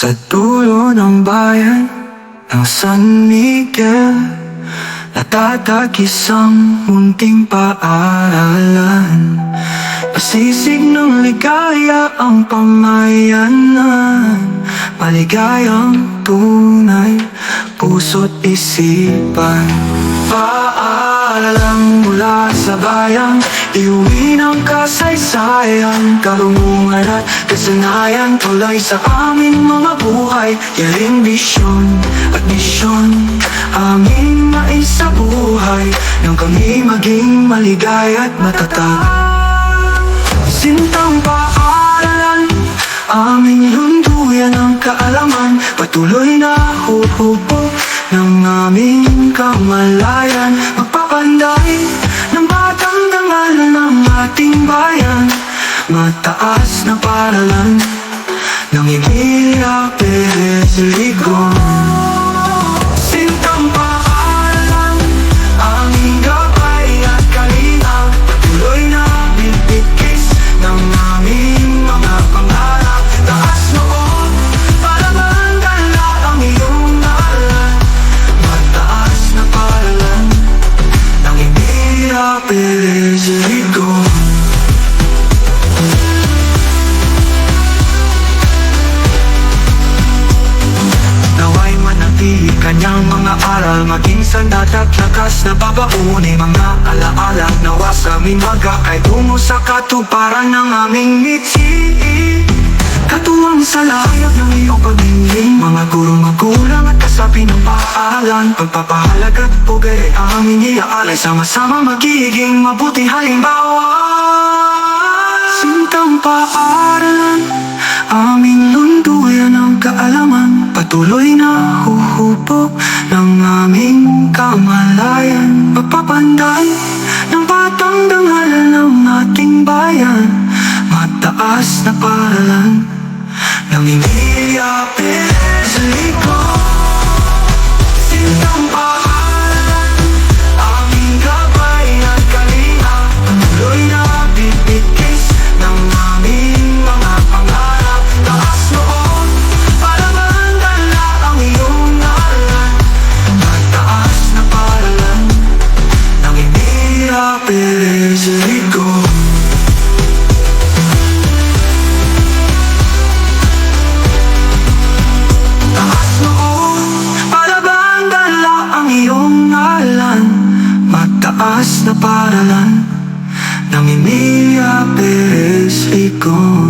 Sa dulo ng bayan ng San Miguel Natatakis ang munting paaralan. Pasisig ng ligaya ang pamayanan Maligayang tunay, puso't isipan. Paaralang mula sa bayan Iuwi ng kasaysayan. Karunungan at kasanayan Tuloy sa aming mga buhay. Yaring bisyon at misyon Aming maisabuhay Nang kami maging maligay at matatag. Sintang paaralan Aming lunduyan ang kaalaman. Patuloy na huhubog ng aming kamalayan. Magpapanday batang dangalan ng ating bayan. Mataas na paralan ng Emilia Perez Ligon Sintang mga aral Maging sandat at lakas. Na babauni Mga alaala nawa sa aming Ay tungo sa katuparan ng aming ngiti. Katuwang sa layag ng iyong pagiging Mga gurong magulang at kasabi ng paalan. Pagpapahalag at pugay ay aming iaalay Sama-sama magiging mabuti. Halimbawa Sintang paaralan Aming lunduyan ang kaalaman. Patuloy na huhubog ng aming kamalayan Pagpapandan ng batang dangal ng ating bayan. Mataas na paralan Namimilya pero sa likod taas na paralan Nangimiya pero sa likod